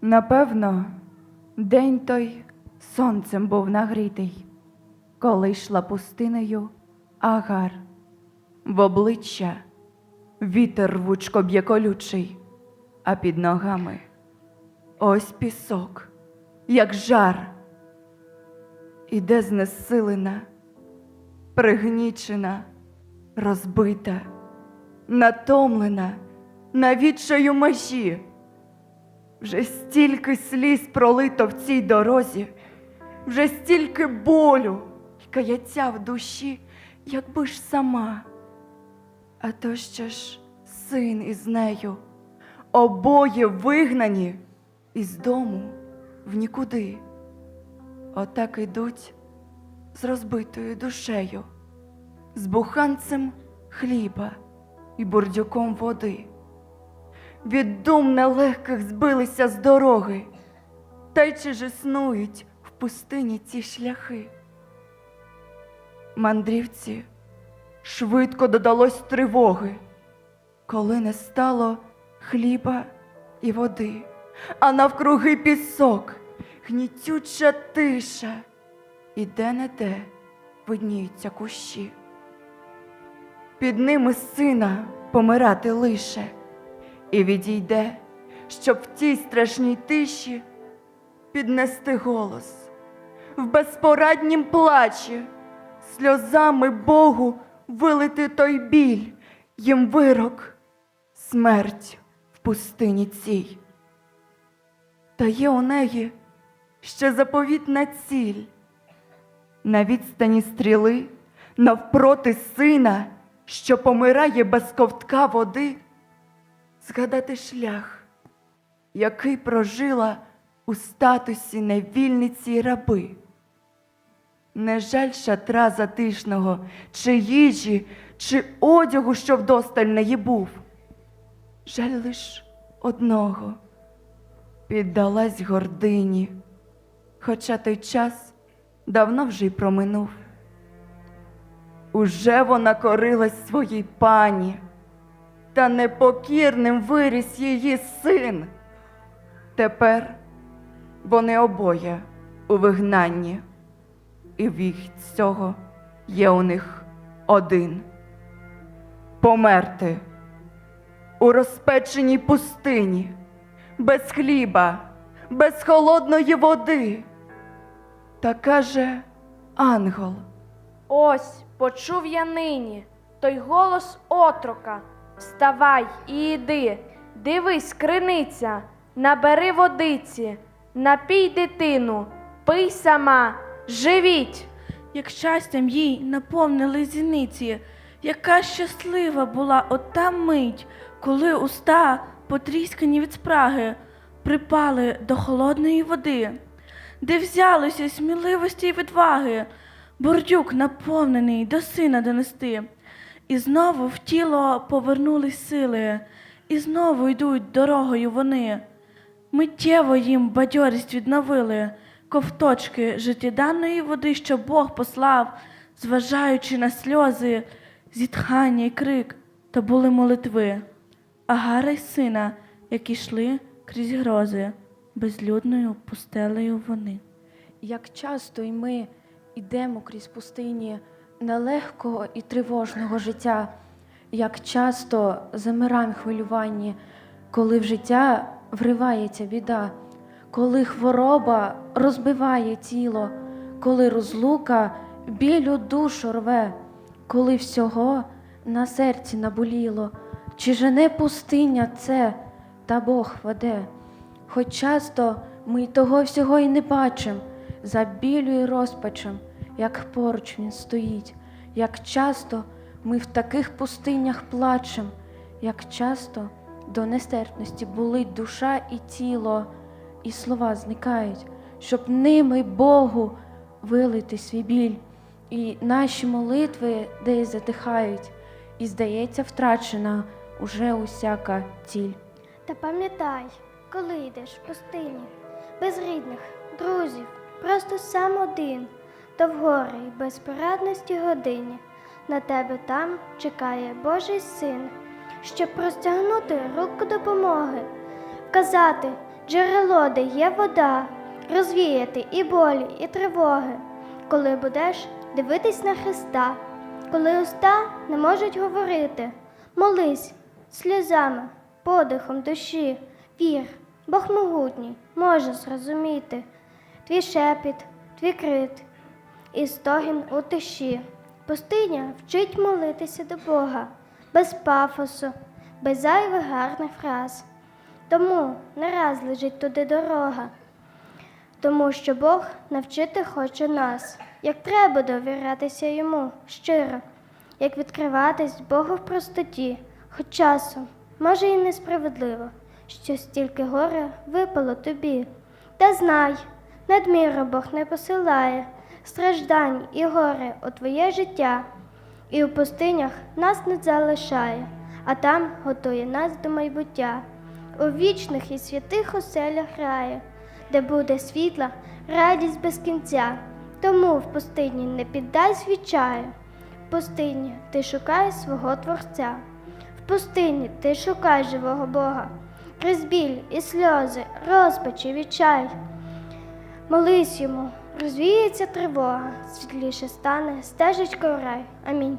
Напевно, день той сонцем був нагрітий, коли йшла пустинею Агар. В обличчя вітер рвучко б'є колючий, а під ногами ось пісок, як жар. Іде знесилена, пригнічена, розбита, натомлена, на відчаю межі. Вже стільки сліз пролито в цій дорозі, вже стільки болю й каяття в душі, якби ж сама. А то ще ж син із нею, обоє вигнані із дому в нікуди. Отак ідуть з розбитою душею, з буханцем хліба і бурдюком води від дум нелегких збилися з дороги, та й чи ж існують в пустині ці шляхи? Мандрівці швидко додалось тривоги, коли не стало хліба і води, а навкруги пісок, гнітюча тиша, і де-не-де видніються кущі. Під ними сина помирати лише і відійде, щоб в тій страшній тиші піднести голос в безпораднім плачі, сльозами Богу вилити той біль, їм вирок, смерть в пустині цій. Та є у неї ще заповітна ціль. На відстані стріли навпроти сина, що помирає без ковтка води згадати шлях, який прожила у статусі невільниці раби. Не жаль шатра затишного, чи їжі, чи одягу, що вдосталь неї був. Жаль лиш одного піддалась гордині, хоча той час давно вже й проминув. Уже вона корилась своїй пані та непокірним виріс її син. Тепер вони обоє у вигнанні, і від цього є у них один померти у розпеченій пустині, без хліба, без холодної води. Та каже ангел. Ось почув я нині той голос отрока. Вставай і йди, дивись, криниця, набери водиці, напій дитину, пий сама, живіть. як щастям їй наповнили зіниці, яка щаслива була ота мить, коли уста, потріскані від спраги, припали до холодної води, де взялися сміливості й відваги, бордюк наповнений до сина донести. І знову в тіло повернулись сили, і знову йдуть дорогою вони. Миттєво їм бадьорість відновили, ковточки життєданної води, що Бог послав, зважаючи на сльози, зітхання й крик, то були молитви. Агара й сина, які йшли крізь грози, безлюдною пустелею вони. Як часто й ми йдемо крізь пустині нелегкого і тривожного життя, як часто замираємо в хвилюванні, коли в життя вривається біда, коли хвороба розбиває тіло, коли розлука білю душу рве, коли всього на серці наболіло, чи жене пустиня це, та Бог веде. Хоч часто ми й того всього й не бачим, за білю й розпачем, як поруч він стоїть, як часто ми в таких пустинях плачем, як часто до нестерпності болить душа і тіло, і слова зникають, щоб ними Богу вилити свій біль, і наші молитви десь затихають, і здається, втрачена уже усяка ціль. Та пам'ятай, коли йдеш в пустині, без рідних, друзів, просто сам один, то в горі й безпорадності годині. На тебе там чекає Божий син, щоб простягнути руку допомоги, казати джерело, де є вода, розвіяти і болі, і тривоги, коли будеш дивитись на Христа, коли уста не можуть говорити, молись сльозами, подихом душі, вір, Бог могутній може зрозуміти. Твій шепіт, твій крит і стогін у тиші. Пустиня вчить молитися до Бога без пафосу, без зайвих гарних фраз. Тому не раз лежить туди дорога, тому що Бог навчити хоче нас, як треба довірятися йому щиро, як відкриватись Богу в простоті, хоч часом, може, і несправедливо, що стільки горя випало тобі. Та знай, надміру Бог не посилає страждань і горе у твоє життя, і у пустинях нас не залишає, а там готує нас до майбуття. У вічних і святих оселях раю, де буде світла, радість без кінця. Тому в пустині не піддай свічаю. В пустині ти шукай свого Творця. В пустині ти шукай живого Бога. Крізь біль і сльози, розпачі відчай. Молись йому, розвіється тривога, світліше стане стежечко в рай. Амінь.